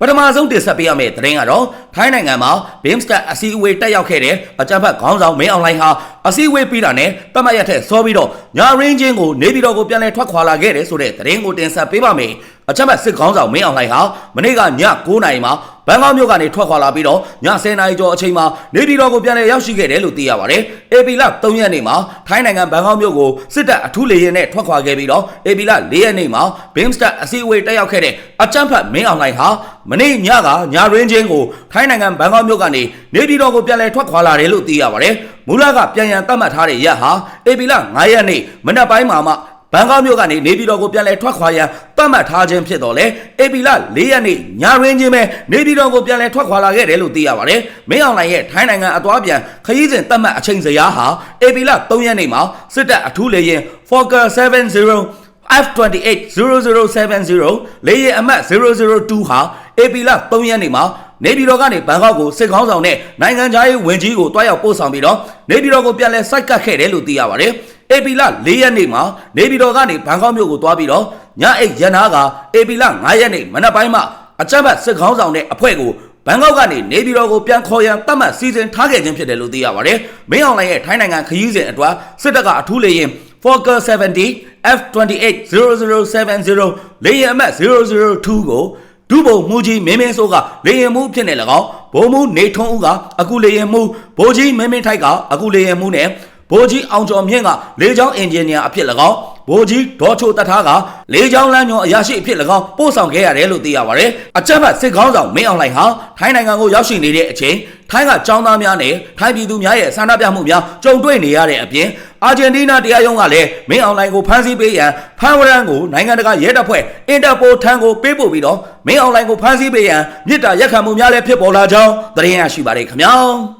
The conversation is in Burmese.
ပထမဆုံးတင်ဆက်ပေးရမယ့်သတင်းကတော့ထိုင်းနိုင်ငံမှာ BIMSTEC အစည်းအဝေးတက်ရောက်ခဲ့တဲ့အကြမ်းဖက်ခေါင်းဆောင်မင်းအောင်လှိုင်ဟာအစည်းအဝေးပြီးတာနဲ့တတ်မှတ်ရထက်စောပြီးတော့ညာရင်းချင်းကိုနေပြည်တော်ကိုပြန်လည်ထွက်ခွာလာခဲ့တယ်ဆိုတဲ့သတင်းကိုတင်ဆက်ပေးပါမယ်။အကြမ်းဖက်စစ်ခေါင်းဆောင်မင်းအောင်လှိုင်ဟာမနေ့ကည9:00နာရီမှာ ဘန်ကောက်မြို့ကနေထွက်ခွာလာပြီးတော့ည10:00နာရီကျော်အချိန်မှာနေပြည်တော်ကိုပြန်လည်ရောက်ရှိခဲ့တယ်လို့သိရပါတယ်။ AP လ3ရက်နေ့မှာထိုင်းနိုင်ငံဘန်ကောက်မြို့ကိုစစ်တပ်အထူးလေယာဉ်နဲ့ထွက်ခွာခဲ့ပြီးတော့ AP လ4ရက်နေ့မှာ BIMSTEC အစည်းအဝေးတက်ရောက်ခဲ့တဲ့အကြမ်းဖက်မင်းအောင်လှိုင်ဟာမနေ့ညကညာရင်းချင်းကိုထိုင်းနိုင်ငံဘန်ကောက်မြို့ကနေနေပြည်တော်ကိုပြန်လည်ထွက်ခွာလာတယ်လို့သိရပါတယ်။မူလကပြန်ရန်သတ်မှတ်ထားတဲ့ရက်ဟာ AP လ9ရက်နေ့မနက်ပိုင်းမှာမှ ဘန်ကောက်မြို့ကနေနေပြည်တော်ကိုပြန်လည်ထွက်ခွာရန်သတ်မှတ်ထားခြင်းဖြစ်တော်လဲအေပီလ၄ရက်နေ့ညရင်းချင်းပဲနေပြည်တော်ကိုပြန်လည်ထွက်ခွာလာခဲ့တယ်လို့သိရပါတယ်။မင်းအောင်လှိုင်ရဲ့ထိုင်းနိုင်ငံအသွားပြန်ခရီးစဉ်သတ်မှတ်အချိန်စရာဟာအေပီလ3ရက်နေ့မှာစစ်တပ်အထူးလေယာဉ် Fokker 70 F28 0070 လေယာဉ်အမှတ်002ဟာအေပီလ3ရက်နေ့မှာနေပြည်တော်ကနေဘန်ကောက်ကိုစစ်ကောင်းဆောင်နဲ့နိုင်ငံသားရေးဝန်ကြီးကိုတွားရောက်ပို့ဆောင်ပြီးတော့နေပြည်တော်ကိုပြန်လည်စိုက်ကတ်ခဲ့တယ်လို့သိရပါတယ်။ အေပီလ၄ရက်နေ့မှာနေပြည်တော်ကနေဘန်ကောက်မြို့ကိုတွားပြီးတော့ညအိတ်ရန်နာကအေပီလ9ရက်နေ့မနက်ပိုင်းမှာအကြမ်းဖက်စစ်ကောင်းဆောင်တဲ့အဖွဲ့ကိုဘန်ကောက်ကနေနေပြည်တော်ကိုပြန်ခေါ်ရန်တတ်မှတ်စီစဉ်ထားခဲ့ခြင်းဖြစ်တယ်လို့သိရပါတယ်။မင်းအောင်လှိုင်ရဲ့ထိုင်းနိုင်ငံခရီးစဉ်အတွက်စစ်တပ်ကအထူးလေယာဉ် Fokker 70 F28 0070လေယာဉ်အမှတ်002ကိုဒုဗိုလ်မှူးကြီးမင်းမင်းစိုးကလေရင်မှုဖြစ်နေ၎င်းဗိုလ်မှူးနေထွန်းဦးကအခုလေရင်မှုဗိုလ်ကြီးမင်းမင်းထိုက်ကအခုလေရင်မှုနဲ့ ဗိုလ်ကြီးအောင်ကျော်မြင့်ကလေကြောင်းအင်ဂျင်နီယာအဖြစ်၎င်းဗိုလ်ကြီးဒေါ်ချိုတထားကလေကြောင်းလမ်းညွန်အရာရှိအဖြစ်၎င်းပို့ဆောင်ခဲ့ရတယ်လို့သိရပါတယ်အကြမ်းဖက်စစ်ကောင်းဆောင်မင်းအောင်လှိုင်ဟာထိုင်းနိုင်ငံကိုရောက်ရှိနေတဲ့အချိန်ထိုင်းကចောင်းသားများနဲ့ထိုင်းပြည်သူများရဲ့ဆန္ဒပြမှုများကြုံတွေ့နေရတဲ့အပြင်အာဂျင်တီးနားတရားရုံးကလည်းမင်းအောင်လှိုင်ကိုဖမ်းဆီးပေးရန်ဖမ်းဝရမ်းကိုနိုင်ငံတကာရဲတပ်ဖွဲ့အင်တာပိုထံကိုပေးပို့ပြီးတော့မင်းအောင်လှိုင်ကိုဖမ်းဆီးပေးရန်မြစ်တာရက်ခံမှုများလည်းဖြစ်ပေါ်လာကြောင်းသတင်းရရှိပါတယ်ခင်ဗျာ